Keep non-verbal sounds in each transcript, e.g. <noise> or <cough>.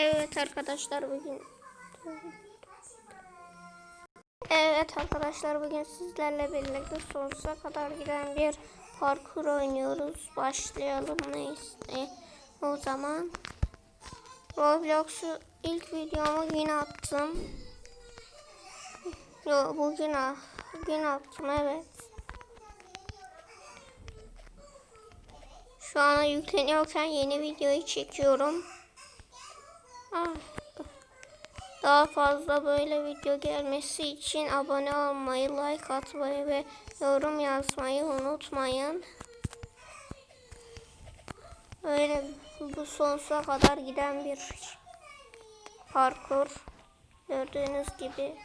Evet arkadaşlar bugün Evet arkadaşlar bugün sizlerle birlikte sonsuza kadar giden bir parkur oynuyoruz. Başlayalım neyse. O zaman Roblox'u ilk videomu yine attım. Yo bugün bugün attım evet. Şu an yükleniyorken yeni videoyu çekiyorum. Ah. Daha fazla böyle video gelmesi için abone olmayı, like atmayı ve yorum yazmayı unutmayın. Öyle bu sonsuza kadar giden bir parkur. Gördüğünüz gibi.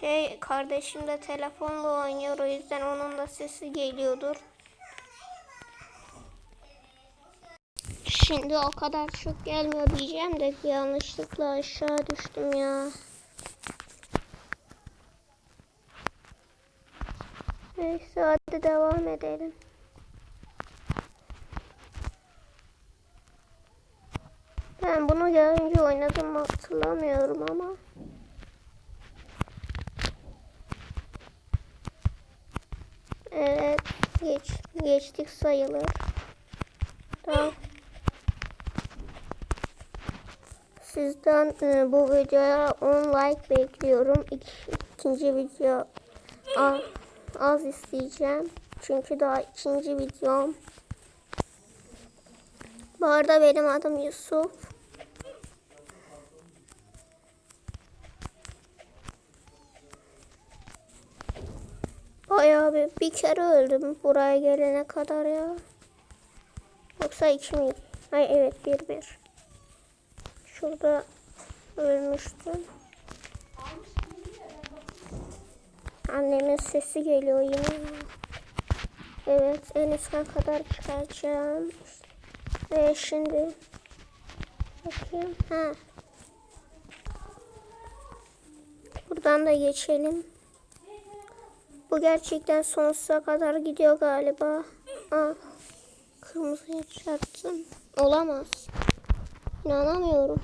Şey kardeşim de telefonla oynuyor o yüzden onun da sesi geliyordur. Şimdi o kadar çok gelmiyor diyeceğim de yanlışlıkla aşağı düştüm ya. Neyse hadi devam edelim. Ben bunu daha önce oynadım mı hatırlamıyorum ama. Evet geç, geçtik sayılır. Tamam. Sizden e, bu videoya 10 like bekliyorum. İk, ikinci video az, az isteyeceğim. Çünkü daha ikinci videom. Bu arada benim adım Yusuf. Bayağı bir, bir kere öldüm buraya gelene kadar ya. Yoksa iki miydi? Ay evet bir bir. Şurada ölmüştüm. Annemin sesi geliyor yine. Evet en üstten kadar çıkacağım. Ve şimdi bakayım. Ha. Buradan da geçelim. Bu gerçekten sonsuza kadar gidiyor galiba. Aa, kırmızıya çarptım. Olamaz. İnanamıyorum.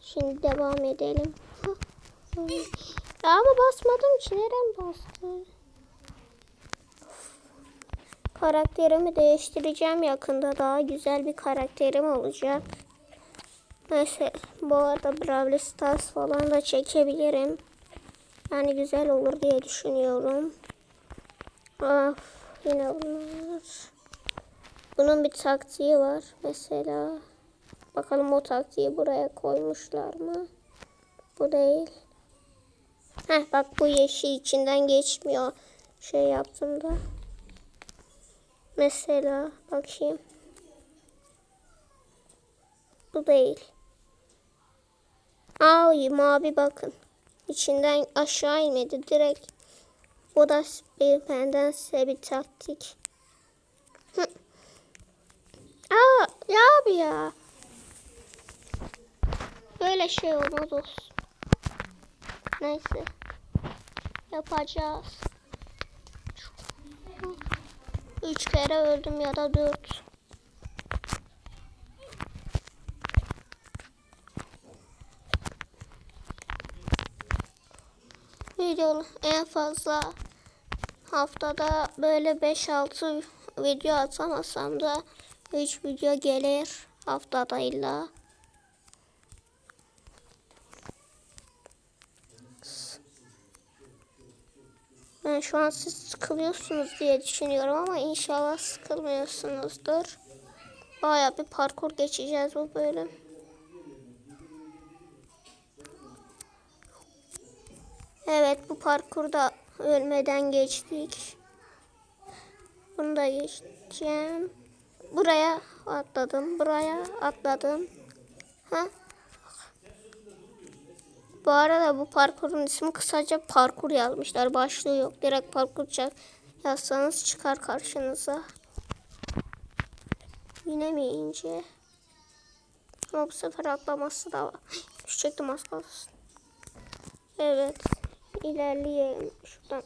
Şimdi devam edelim. Ama basmadım ki nereden bastı? Karakterimi değiştireceğim yakında. Daha güzel bir karakterim olacak. Neyse bu arada Brawl Stars falan da çekebilirim. Yani güzel olur diye düşünüyorum. Of yine bunlar. Bunun bir taktiği var mesela. Bakalım o taktiği buraya koymuşlar mı? Bu değil. Heh bak bu yeşil içinden geçmiyor. Şey yaptım da. Mesela bakayım. Bu değil. Ay mavi bakın. İçinden aşağı inmedi direkt. Bu da bir benden size bir taktik. Hı. Aa ya abi ya. Böyle şey olmaz olsun. Neyse. Yapacağız. Üç kere öldüm ya da dört. Video en fazla haftada böyle 5-6 video atamasam da 3 video gelir haftada illa. Ben şu an siz sıkılıyorsunuz diye düşünüyorum ama inşallah sıkılmıyorsunuzdur. Baya bir parkur geçeceğiz bu bölüm. Evet bu parkurda ölmeden geçtik. Bunu da geçeceğim. Buraya atladım. Buraya atladım. Ha? Bu arada bu parkurun ismi kısaca parkur yazmışlar. Başlığı yok. Direkt parkur yazsanız çıkar karşınıza. Yine mi ince? Ama bu sefer atlaması da var. <gasps> Düşecektim az kalsın. Evet. İlerleyelim. Şuradan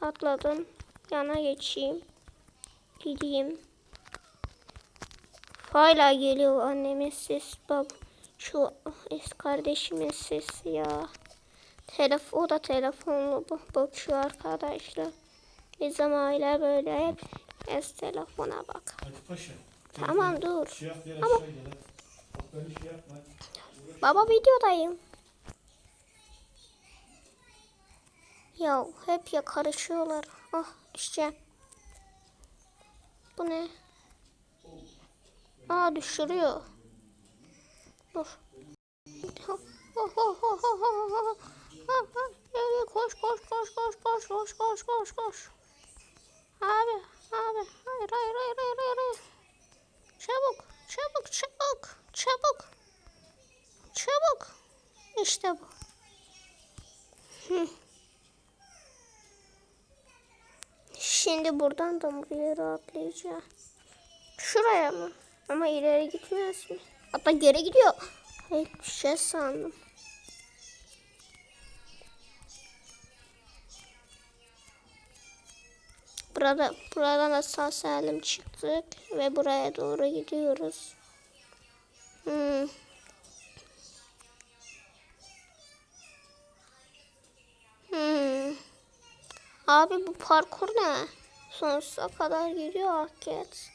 atladım. Yana geçeyim. Gideyim. Hala geliyor annemin sesi. Bab şu eski kardeşimin sesi ya. Telef o da telefonla ba- bakıyor arkadaşlar. Bizim aile böyle hep es telefona bak. Hadi paşa. Tamam dur. Şey yap. Bak böyle şey yapma. Baba videodayım. Ya hep ya karışıyorlar. Ah düşeceğim. Bu ne? Aa düşürüyor. Dur. Koş koş koş koş koş koş koş koş koş. Abi abi hayır hayır hayır hayır hayır. Çabuk çabuk çabuk çabuk. Çabuk. İşte bu. Şimdi buradan da buraya rahatlayacağım. Şuraya mı? Ama ileri gitmez mi? Hatta geri gidiyor. Hayır bir şey sandım. Burada, buradan da sağ salim çıktık ve buraya doğru gidiyoruz. Hmm. Hmm. Abi bu parkur ne? Sonsuza kadar gidiyor hareket.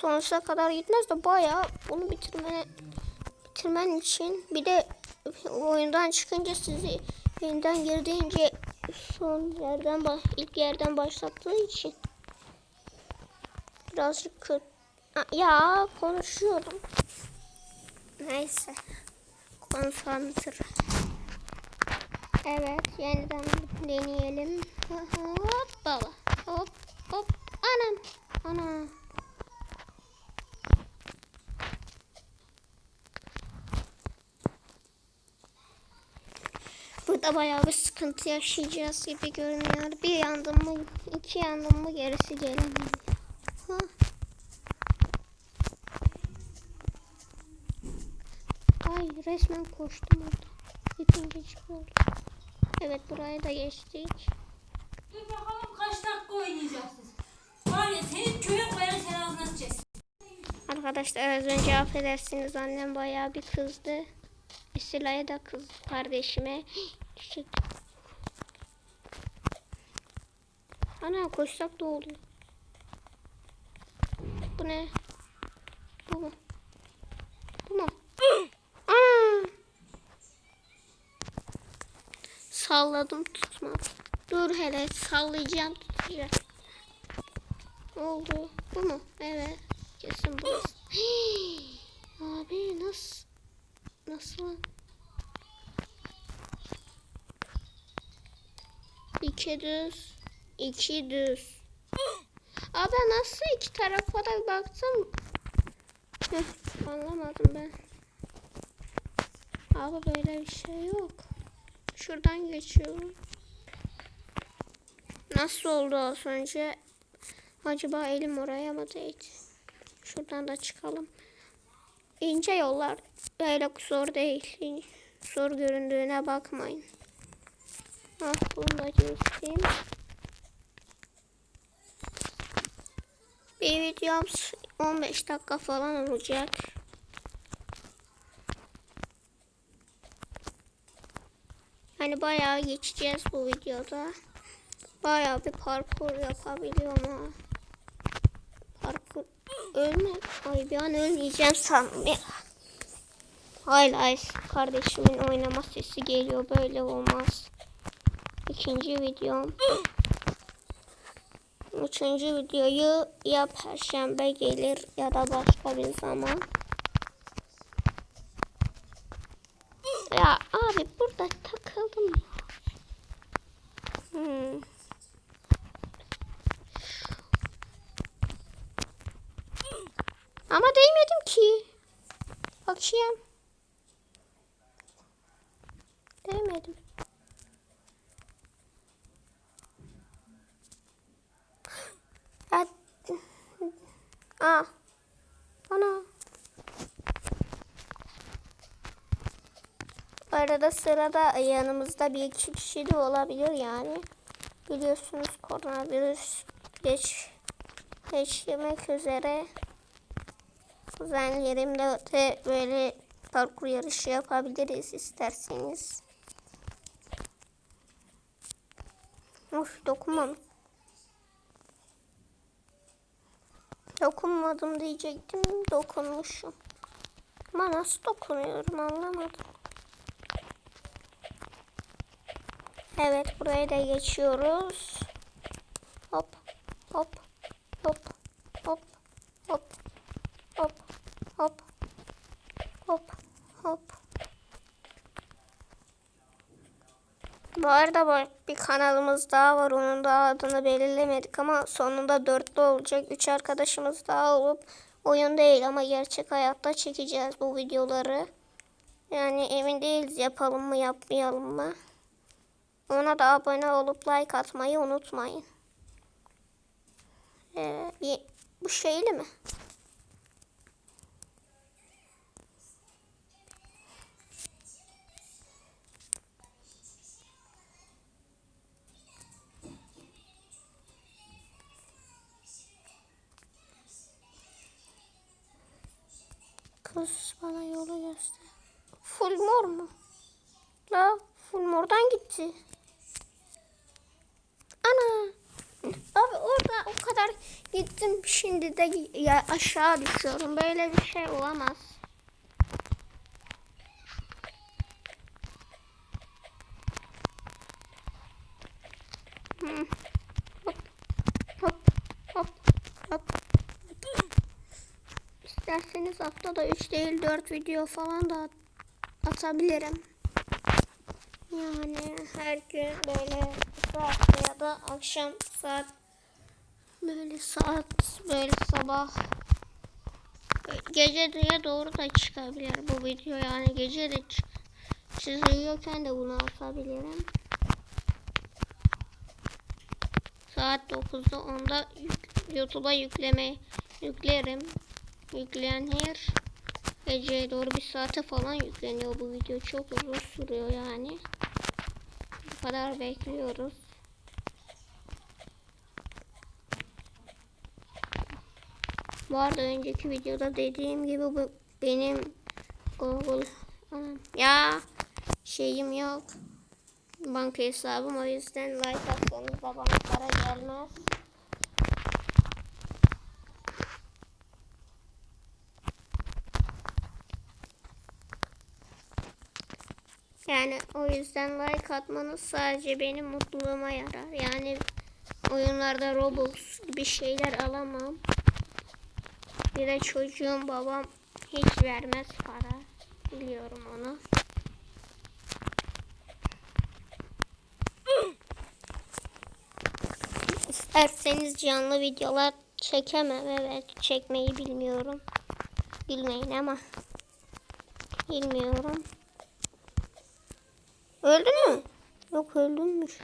Sonsuza kadar gitmez de bayağı bunu bitirmene bitirmen için bir de oyundan çıkınca sizi yeniden girdiğince son yerden baş, ilk yerden başlattığı için birazcık kötü. Ya konuşuyorum. Neyse. Konsantre. Evet, yeniden deneyelim. Hop baba. Hop hop. Anam. Ana. Burada bayağı bir sıkıntı yaşayacağız gibi görünüyor. Bir yandım mı, iki yandım mı gerisi gelemiyor. Ha. Ay resmen koştum orada. İkinci çıkıyordu. Evet burayı da geçtik. Dur bakalım kaç dakika oynayacaksınız. Var ya senin köye koyarım sen ağzına sıçarsın. Arkadaşlar az önce affedersiniz annem bayağı bir kızdı. Esila'ya da kızdı kardeşime. Çiçek. Ana koşsak da oluyor. Bu ne? Bu mu? Bu mu? <gasps> Ana! Salladım tutmadı. Dur hele sallayacağım tutacağım. Oldu. Bu mu? Evet. Kesin burası. <gasps> Hii, abi nasıl? Nasıl lan? 200 200 Abi nasıl iki tarafa da baktım. Heh, anlamadım ben. Abi böyle bir şey yok. Şuradan geçiyorum. Nasıl oldu az önce? Acaba elim oraya mı değdi? Şuradan da çıkalım. İnce yollar. Böyle zor değil. Zor göründüğüne bakmayın. Ah bunu da göstereyim. Bir videom 15 dakika falan olacak. Hani bayağı geçeceğiz bu videoda. Bayağı bir parkur yapabiliyorum ha. Parkur ölme. Ay bir an ölmeyeceğim sandım ya. Hala kardeşimin oynama sesi geliyor. Böyle olmaz. İkinci videom. <gasps> Üçüncü videoyu ya perşembe gelir ya da başka bir zaman. Ya abi burada takıldım. Hmm. Ama değmedim ki. Bakayım. Değmedim. Aa. Ana. Arada sırada yanımızda bir iki kişi de olabilir yani. Biliyorsunuz koronavirüs geç geçmek üzere. kuzenlerimle de böyle parkur yarışı yapabiliriz isterseniz. Of dokunmam. Dokunmadım diyecektim. Dokunmuşum. Ama nasıl dokunuyorum anlamadım. Evet buraya da geçiyoruz. Hop hop hop hop hop hop hop hop hop. Bu arada bir kanalımız daha var. Onun da adını belirlemedik ama sonunda dörtlü olacak. Üç arkadaşımız daha olup oyun değil ama gerçek hayatta çekeceğiz bu videoları. Yani emin değiliz yapalım mı yapmayalım mı. Ona da abone olup like atmayı unutmayın. Ee, bu şeyli mi? Kız bana yolu göster. Full mor mu? La full mordan gitti. Ana. Abi orada o kadar gittim şimdi de ya aşağı düşüyorum. Böyle bir şey olamaz. Hmm. Hop hop hop hop. İsterseniz haftada 3 değil 4 video falan da at- atabilirim. Yani her gün böyle saatte ya da akşam saat böyle saat böyle sabah gece diye doğru da çıkabilir bu video yani gece de. Siz uyuyorken de bunu atabilirim. Saat 9'da 10'da yük- YouTube'a yükleme yüklerim. Yükleyen her geceye doğru bir saate falan yükleniyor bu video. Çok uzun sürüyor yani. Bu kadar bekliyoruz. Bu arada önceki videoda dediğim gibi bu benim Google ya şeyim yok. Banka hesabım o yüzden like atsanız da bana gelmez. Yani o yüzden like atmanız sadece benim mutluluğuma yarar. Yani oyunlarda Robux gibi şeyler alamam. Bir de çocuğum babam hiç vermez para. Biliyorum onu. İsterseniz canlı videolar çekemem. Evet çekmeyi bilmiyorum. Bilmeyin ama. Bilmiyorum. Öldün mü? Yok öldünmüş.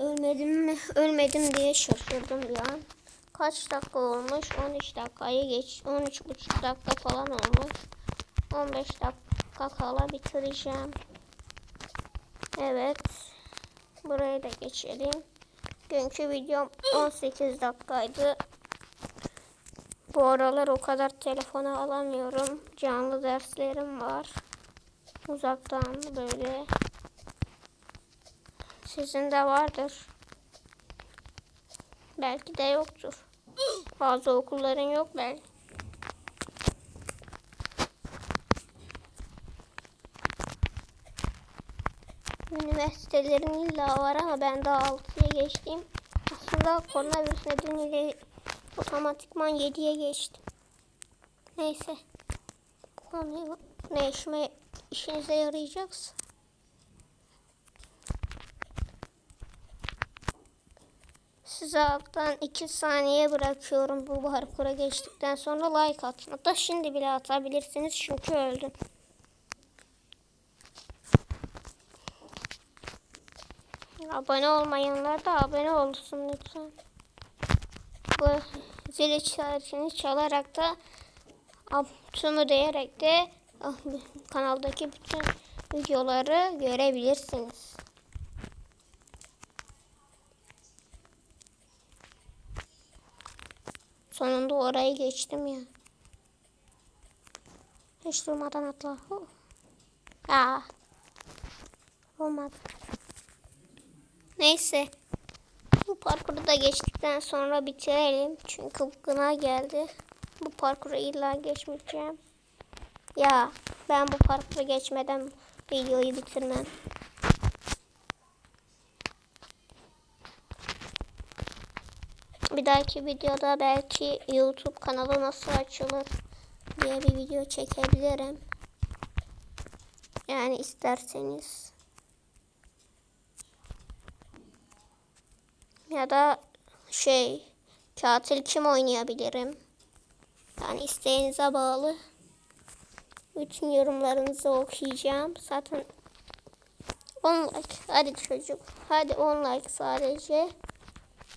Ölmedim mi? Ölmedim diye şaşırdım an. Kaç dakika olmuş? 13 dakikayı geç. 13 buçuk dakika falan olmuş. 15 dakika kala bitireceğim. Evet. Burayı da geçelim. Günkü videom 18 dakikaydı. Bu aralar o kadar telefona alamıyorum. Canlı derslerim var. Uzaktan böyle. Sizin de vardır. Belki de yoktur. Bazı okulların yok belki. Üniversitelerin illa var ama ben daha 6'ya geçtim. Aslında koronavirüs nedeniyle otomatikman 7'ye geçtim. Neyse. Bu konuyu ne işime işinize yarayacaksa. Size alttan 2 saniye bırakıyorum bu parkura geçtikten sonra like atın. Hatta şimdi bile atabilirsiniz çünkü öldüm. Abone olmayanlar da abone olsun lütfen. Bu zil işaretini çalarak da tümü diyerek de kanaldaki bütün videoları görebilirsiniz. Sonunda orayı geçtim ya. Hiç durmadan atla. Aa. Olmadı. Neyse. Bu parkuru da geçtikten sonra bitirelim. Çünkü gına geldi. Bu parkuru illa geçmeyeceğim. Ya ben bu parkuru geçmeden videoyu bitirmem. Bir dahaki videoda belki YouTube kanalı nasıl açılır diye bir video çekebilirim. Yani isterseniz. Ya da şey katil kim oynayabilirim? Yani isteğinize bağlı. Bütün yorumlarınızı okuyacağım. Zaten 10 like. Hadi çocuk. Hadi 10 like sadece.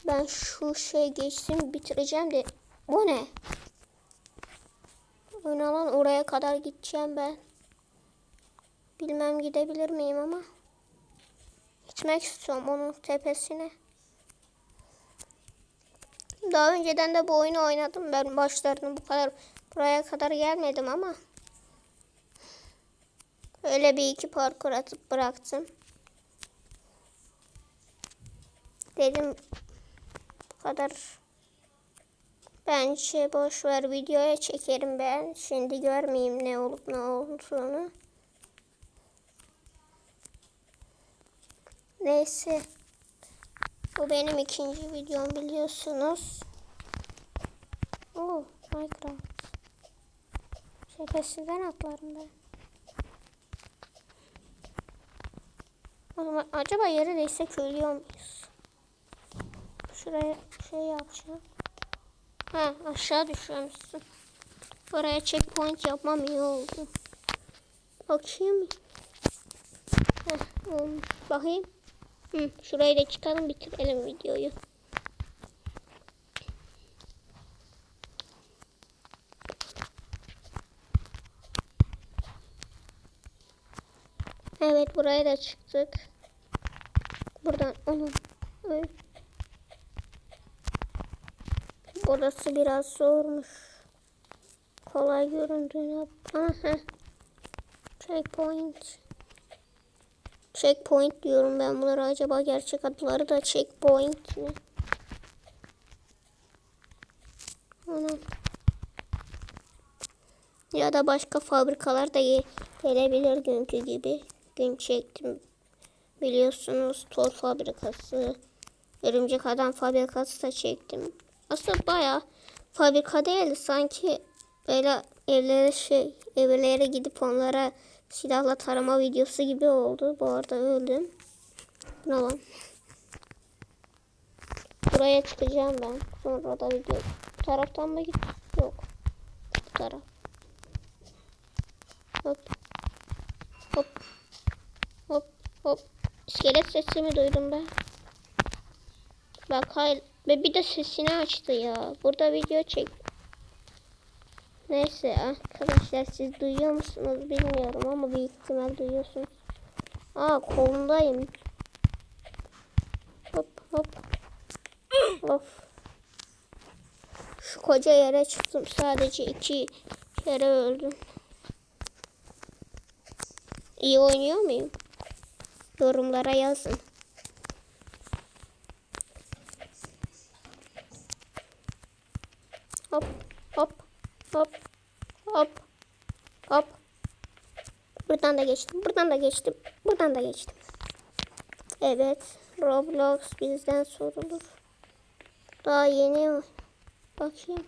Ben şu şey geçtim bitireceğim de. Bu ne? Oynanan oraya kadar gideceğim ben. Bilmem gidebilir miyim ama. Gitmek istiyorum onun tepesine. Daha önceden de bu oyunu oynadım. Ben başlarını bu kadar buraya kadar gelmedim ama. Öyle bir iki parkur atıp bıraktım. Dedim bu kadar bence boş ver videoya çekerim ben. Şimdi görmeyeyim ne olup ne olduğunu. Neyse. Bu benim ikinci videom biliyorsunuz. Oo, Minecraft. Tepesinden atlarım ben. O zaman acaba yere değsek ölüyor muyuz? Şuraya şey yapacağım. Ha aşağı düşüyormuşsun. Oraya checkpoint yapmam iyi oldu. Bakayım. Heh, olmuş. Bakayım. Hı, şurayı da çıkalım bitirelim videoyu. Evet buraya da çıktık. Buradan onu. Burası biraz zormuş. Kolay göründüğüne. Aha. Checkpoint. Checkpoint diyorum ben bunlara acaba gerçek adları da checkpoint mi? Anam. Ya da başka fabrikalar da ge- gelebilir günkü gibi. Gün çektim. Biliyorsunuz Tor fabrikası, Örümcek Adam fabrikası da çektim. Aslında baya fabrika değildi sanki böyle evlere şey evlere gidip onlara silahla tarama videosu gibi oldu. Bu arada öldüm. Ne? Buraya çıkacağım ben. Sonra da video. Bu taraftan mı git? Yok. Bu taraf. Hop. Hop. Hop. İskelet sesimi duydum ben. Bak hayır. Ve bir de sesini açtı ya. Burada video çek. Neyse arkadaşlar siz duyuyor musunuz bilmiyorum ama büyük ihtimal duyuyorsunuz. Aa kolundayım. Hop hop. of. Şu koca yere çıktım. Sadece iki kere öldüm. İyi oynuyor muyum? Yorumlara yazın. Hop hop hop hop hop. Buradan da geçtim. Buradan da geçtim. Buradan da geçtim. Evet. Roblox bizden sorulur. Daha yeni bakayım.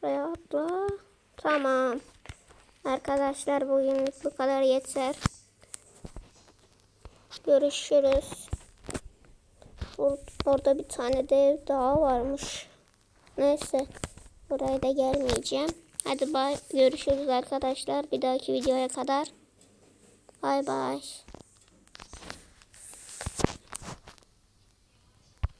Şuraya atla. Tamam. Arkadaşlar bugünlük bu kadar yeter. Görüşürüz. Or- Orada bir tane dev daha varmış. Neyse. Buraya da gelmeyeceğim. Hadi bay. Görüşürüz arkadaşlar. Bir dahaki videoya kadar. Bay bay.